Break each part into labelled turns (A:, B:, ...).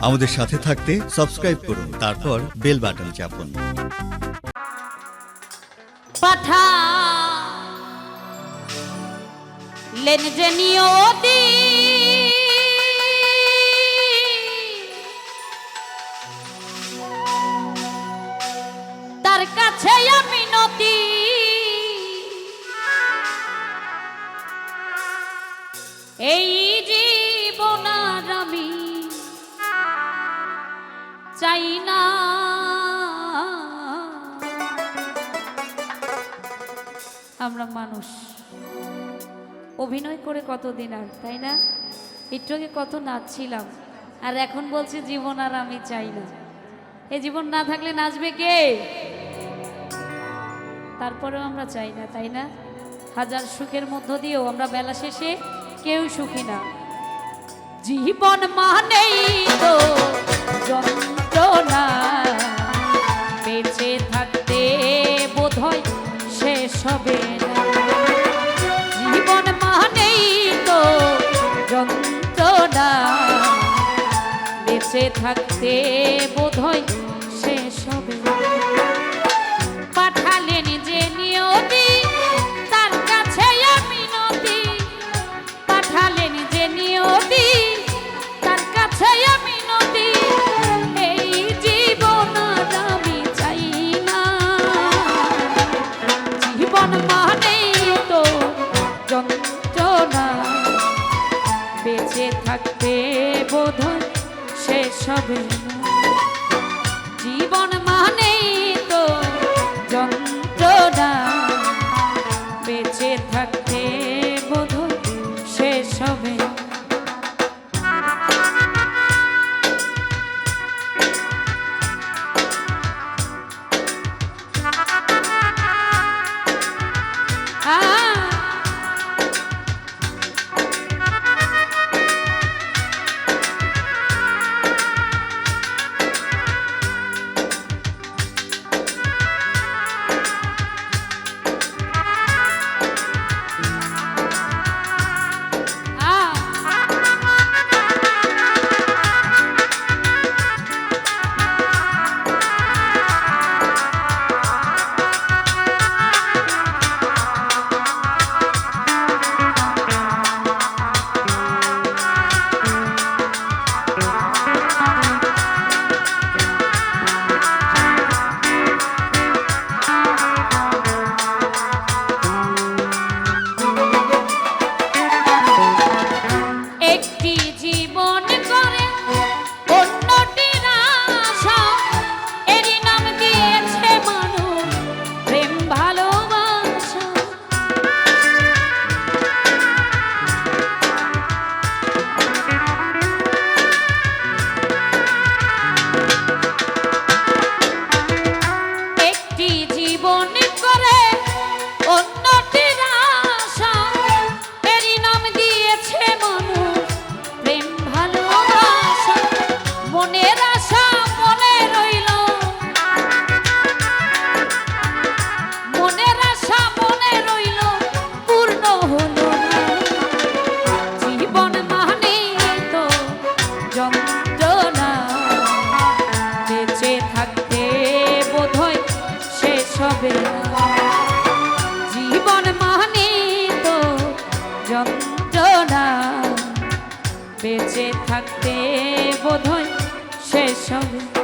A: আমাদের সাথে থাকতে সাবস্ক্রাইব করুন তারপর বেল বাটন চাপুন।
B: পাঠা। তার কাছে আমি এই চাই না। আমরা মানুষ। অভিনয় করে কতদিন আর, তাই না? একটু কত নাচছিলাম। আর এখন বলছে জীবন আর আমি চাই না। এই জীবন না থাকলে নাচবে কে? তারপরেও আমরা চাই না, তাই না? হাজার সুখের মধ্য দিয়েও আমরা বেলা শেষে কেউ সুখী না। জীবন মানেই তো বেঁচে থাকতে বোধ হয় শেষ হবে। না। জীবন মানেই জীবন করে বেঁচে থাকতে বোধহয় শেষ হবে।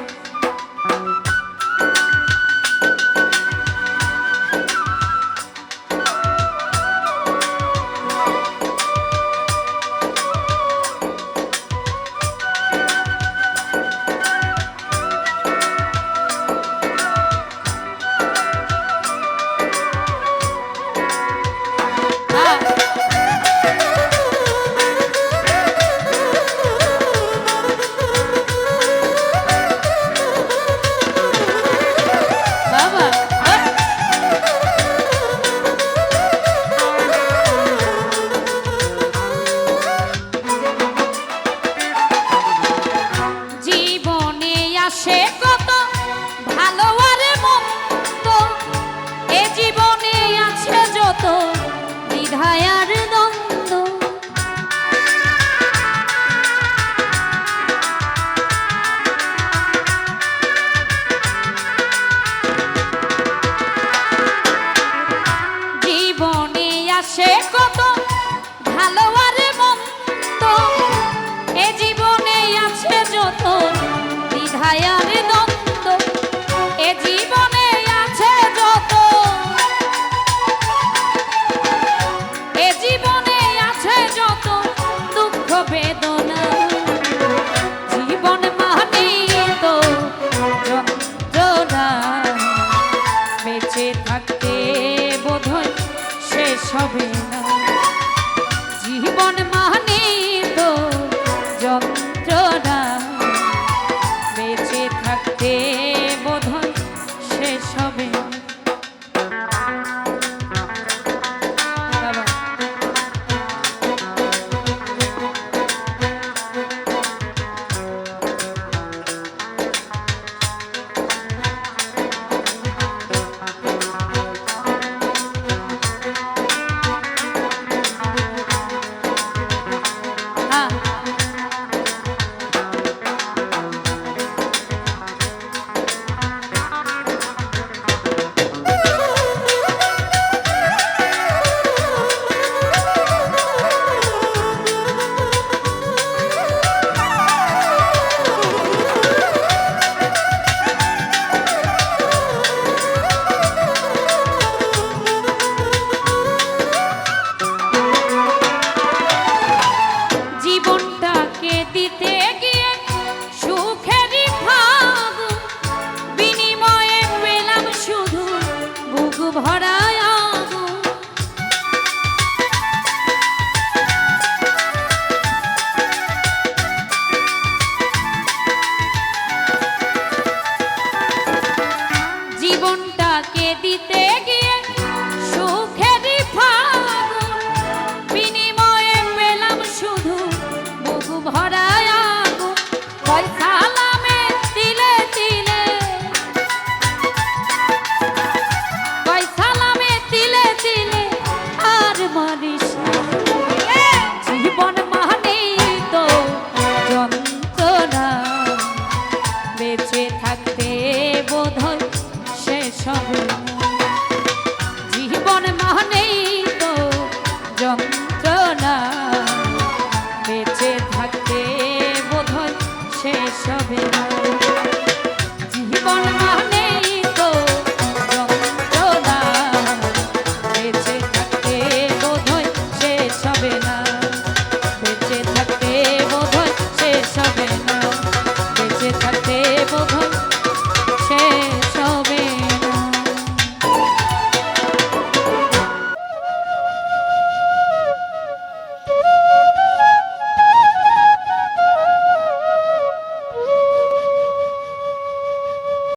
B: sweet, sweet, happy.